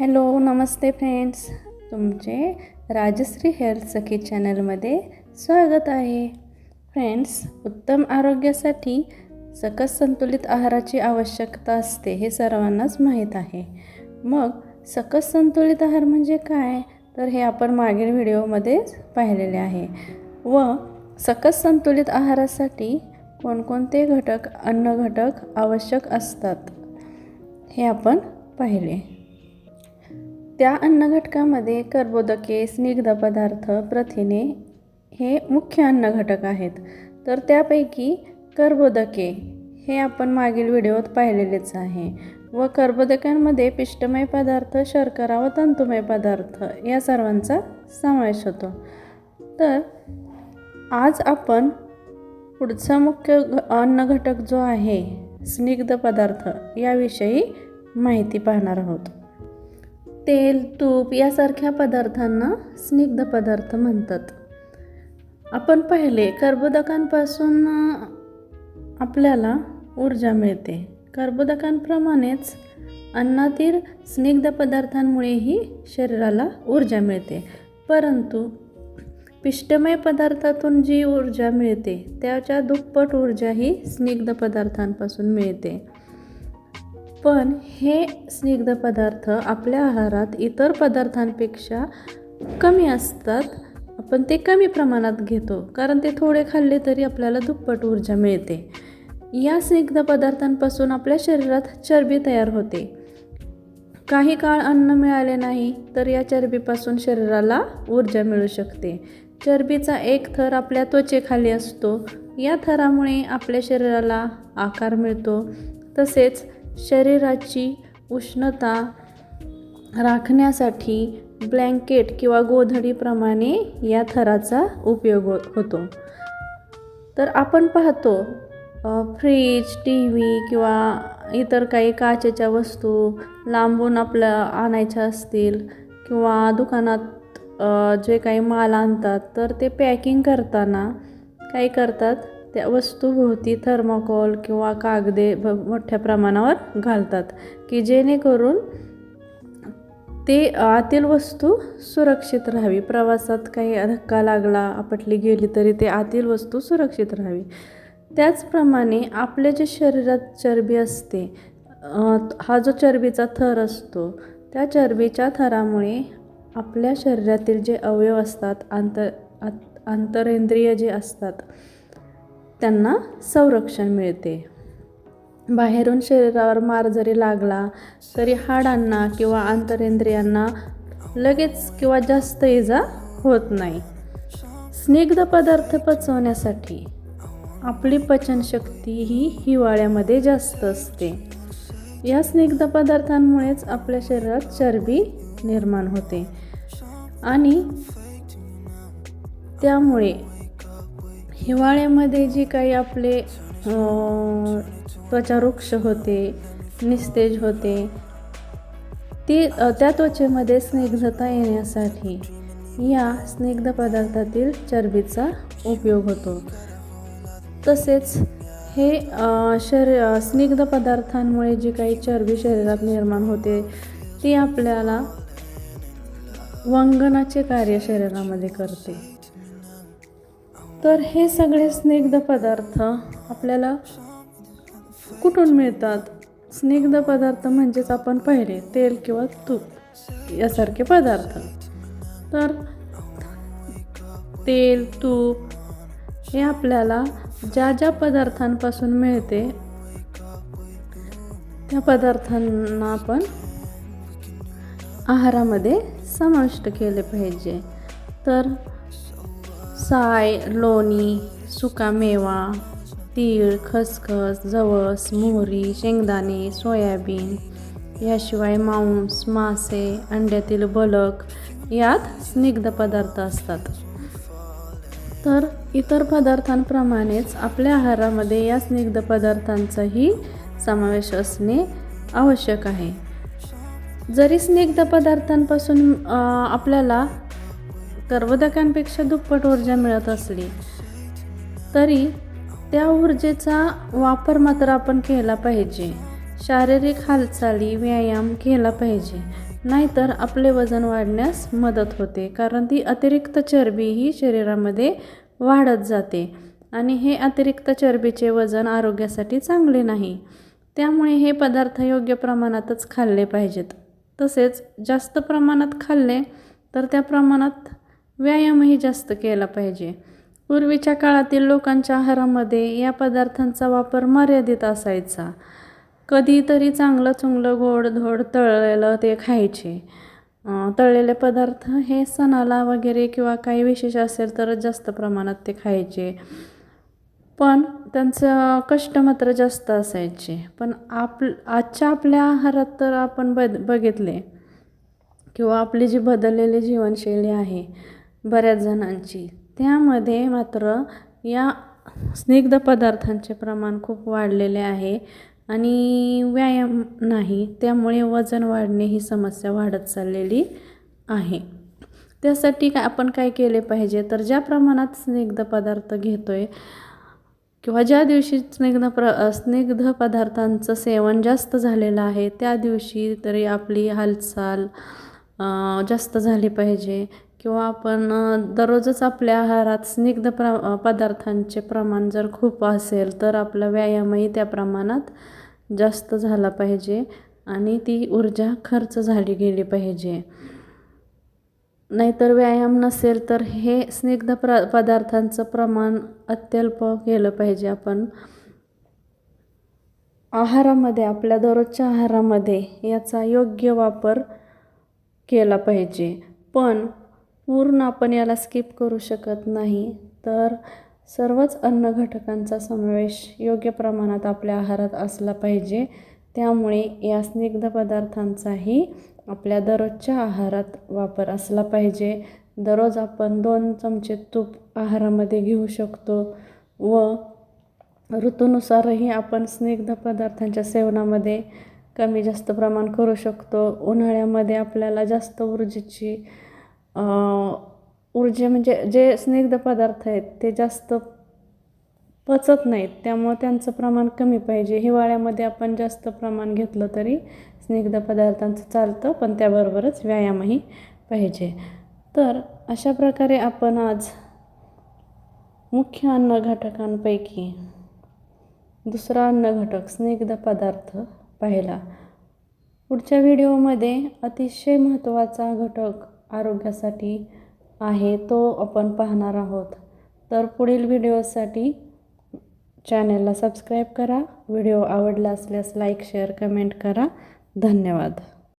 Hello नमस्ते friends. तुमचे Rajshri health सखी चॅनलमध्ये स्वागत आहे. फ्रेंड्स उत्तम आरोग्यासाठी सकस संतुलित आहाराची आवश्यकता असते हे सर्वांनाच माहीत आहे. मग सकस संतुलित आहार म्हणजे काय? तर हे आपण मागील व्हिडिओमध्येच पाहिलेले आहे. व सकस संतुलित आहारासाठी कोणकोणते घटक अन्न घटक आवश्यक असतात हे आपण पाहिले. त्या अन्नघटकामध्ये कर्बोदके स्निग्ध पदार्थ प्रथिने हे मुख्य अन्नघटक आहेत. तर त्यापैकी कर्बोदके हे आपण मागील व्हिडिओत पाहिलेलेच आहे व कर्बोदकांमध्ये पिष्टमय पदार्थ शर्करा व तंतुमय पदार्थ या सर्वांचा समावेश होतो. तर आज आपण पुढचा मुख्य अन्नघटक जो आहे स्निग्ध पदार्थ याविषयी माहिती पाहणार आहोत. तेल तूप यासारख्या पदार्थांना स्निग्ध पदार्थ म्हणतात. आपण पाहिले कर्बोदकांपासून आपल्याला ऊर्जा मिळते. कर्बोदकांप्रमाणेच अन्नातील स्निग्ध पदार्थांमुळेही शरीराला ऊर्जा मिळते. परंतु पिष्टमय पदार्थातून जी ऊर्जा मिळते त्याच्या दुप्पट ऊर्जा ही स्निग्ध पदार्थांपासून मिळते. पण हे स्निग्ध पदार्थ आपल्या आहारात इतर पदार्थांपेक्षा कमी असतात. आपण ते कमी प्रमाणात घेतो कारण ते थोडे खाल्ले तरी आपल्याला दुप्पट ऊर्जा मिळते. या स्निग्ध पदार्थांपासून आपल्या शरीरात चरबी तयार होते. काही काळ अन्न मिळाले नाही तर या चरबीपासून शरीराला ऊर्जा मिळू शकते. चरबीचा एक थर आपल्या त्वचेखाली असतो. या थरामुळे आपल्या शरीराला आकार मिळतो. तसेच शरीराची उष्णता राखण्यासाठी ब्लँकेट किंवा गोधडीप्रमाणे या थराचा उपयोग हो-, होतो. तर आपण पाहतो फ्रीज टी व्ही किंवा इतर काही काचेच्या वस्तू लांबून आपल्या आणायच्या असतील किंवा दुकानात जे काही माल आणतात तर ते पॅकिंग करताना काय करतात? त्या वस्तूभोवती थर्माकोल किंवा कागदे भ मोठ्या प्रमाणावर घालतात की जेणेकरून ते आतील वस्तू सुरक्षित राहावी. प्रवासात काही धक्का लागला आपटली गेली तरी ते आतील वस्तू सुरक्षित राहावी. त्याचप्रमाणे आपल्या जे शरीरात चरबी असते हा जो चरबीचा थर असतो त्या चरबीच्या थरामुळे आपल्या शरीरातील जे अवयव असतात आंतर आत- आंतरेंद्रिय जे असतात त्यांना संरक्षण मिळते. बाहेरून शरीरावर मार जरी लागला तरी हाडांना किंवा आंतरेंद्रियांना लगेच किंवा जास्त इजा होत नाही. स्निग्ध पदार्थ पचवण्यासाठी आपली पचनशक्ती ही हिवाळ्यामध्ये जास्त असते. या स्निग्ध पदार्थांमुळेच आपल्या शरीरात चरबी निर्माण होते आणि त्यामुळे हिवाळ्यामध्ये जी काही आपले त्वचा वृक्ष होते निस्तेज होते ती त्या त्वचेमध्ये स्निग्धता येण्यासाठी या स्निग्ध पदार्थातील चरबीचा उपयोग होतो. तसेच हे शरी स्निग्ध पदार्थांमुळे जी काही चरबी शरीरात निर्माण होते ती आपल्याला वंगनाचे कार्य शरीरामध्ये करते. तर हे सगळे स्निग्ध पदार्थ आपल्याला कुठून मिळतात? स्निग्ध पदार्थ म्हणजेच आपण पाहिले तेल किंवा तूप यासारखे पदार्थ. तर तेल तूप हे आपल्याला ज्या ज्या पदार्थांपासून मिळते त्या पदार्थांना आपण आहारामध्ये समाविष्ट केले पाहिजे. तर साय लोणी सुकामेवा तीळ खसखस जवस मोहरी शेंगदाणे सोयाबीन याशिवाय मांस मासे अंड्यातील बलक यात स्निग्ध पदार्थ असतात. तर इतर पदार्थांप्रमाणेच आपल्या आहारामध्ये या स्निग्ध पदार्थांचाही समावेश असणे आवश्यक आहे. जरी स्निग्ध पदार्थांपासून आपल्याला कर्बोदकांपेक्षा दुप्पट ऊर्जा मिळत असली तरी त्या ऊर्जेचा वापर मात्र आपण केला पाहिजे. शारीरिक हालचाली व्यायाम केला पाहिजे. नाहीतर आपले वजन वाढण्यास मदत होते कारण ती अतिरिक्त चरबी ही शरीरामध्ये वाढत जाते आणि हे अतिरिक्त चरबीचे वजन आरोग्यासाठी चांगले नाही. त्यामुळे हे पदार्थ योग्य प्रमाणातच खाल्ले पाहिजेत. तसेच जास्त प्रमाणात खाल्ले तर त्या प्रमाणात व्यायामही जास्त केला पाहिजे. पूर्वीच्या काळातील लोकांच्या आहारामध्ये या पदार्थांचा वापर मर्यादित असायचा. कधीतरी चांगलं चुंगलं गोड धोड तळलेलं ते खायचे. तळलेले पदार्थ हे सणाला वगैरे किंवा काही विशेष असेल तरच जास्त प्रमाणात ते खायचे. पण त्यांचं कष्ट मात्र जास्त असायचे. पण आप आजच्या आपल्या आहारात तर आपण बद बघितले किंवा आपली जी बदललेली जीवनशैली आहे बऱ्याच जणांची. त्यामध्ये मात्र या स्निग्ध पदार्थांचे प्रमाण खूप वाढलेले आहे आणि व्यायाम नाही त्यामुळे वजन वाढणे ही समस्या वाढत चाललेली आहे. त्यासाठी का आपण काय केले पाहिजे? तर ज्या प्रमाणात स्निग्ध पदार्थ घेतो आहे किंवा ज्या दिवशी स्निग्ध प्र स्निग्ध पदार्थांचं सेवन जास्त झालेलं आहे त्या दिवशी तरी आपली हालचाल जास्त झाली पाहिजे किंवा आपण दररोजच आपल्या आहारात स्निग्ध प्र पदार्थांचे प्रमाण जर खूप असेल तर आपला व्यायामही त्या प्रमाणात जास्त झाला पाहिजे आणि ती ऊर्जा खर्च झाली गेली पाहिजे. नाहीतर व्यायाम नसेल तर हे स्निग्ध प्र पदार्थांचं प्रमाण अत्यल्प केलं पाहिजे आपण. आहारामध्ये आपल्या दररोजच्या आहारामध्ये याचा योग्य वापर केला पाहिजे. पण पूर्ण आपण याला स्किप करू शकत नाही तर सर्वच अन्न घटकांचा समावेश योग्य प्रमाणात आपल्या आहारात असला पाहिजे. त्यामुळे या स्निग्ध पदार्थांचाही आपल्या दररोजच्या आहारात वापर असला पाहिजे. दररोज आपण दोन चमचे तूप आहारामध्ये घेऊ शकतो व ऋतूनुसारही आपण स्निग्ध पदार्थांच्या सेवनामध्ये कमी जास्त प्रमाण करू शकतो. उन्हाळ्यामध्ये आपल्याला जास्त ऊर्जेची ऊर्जा म्हणजे जे स्निग्ध पदार्थ आहेत ते जास्त पचत नाहीत. त्यामुळं त्यांचं प्रमाण कमी पाहिजे. हिवाळ्यामध्ये आपण जास्त प्रमाण घेतलं तरी स्निग्ध पदार्थांचं चालतं पण त्याबरोबरच व्यायामही पाहिजे. तर अशा प्रकारे आपण आज मुख्य अन्न घटकांपैकी दुसरा अन्न घटक स्निग्ध पदार्थ पाहिला. पुढच्या व्हिडिओमध्ये अतिशय महत्त्वाचा घटक आरोग्यासाठी आहे तो आपण पाहणार आहोत. तर पुढील व्हिडिओसाठी चॅनलला सबस्क्राईब करा. व्हिडिओ आवडला असल्यास लाईक शेअर कमेंट करा. धन्यवाद.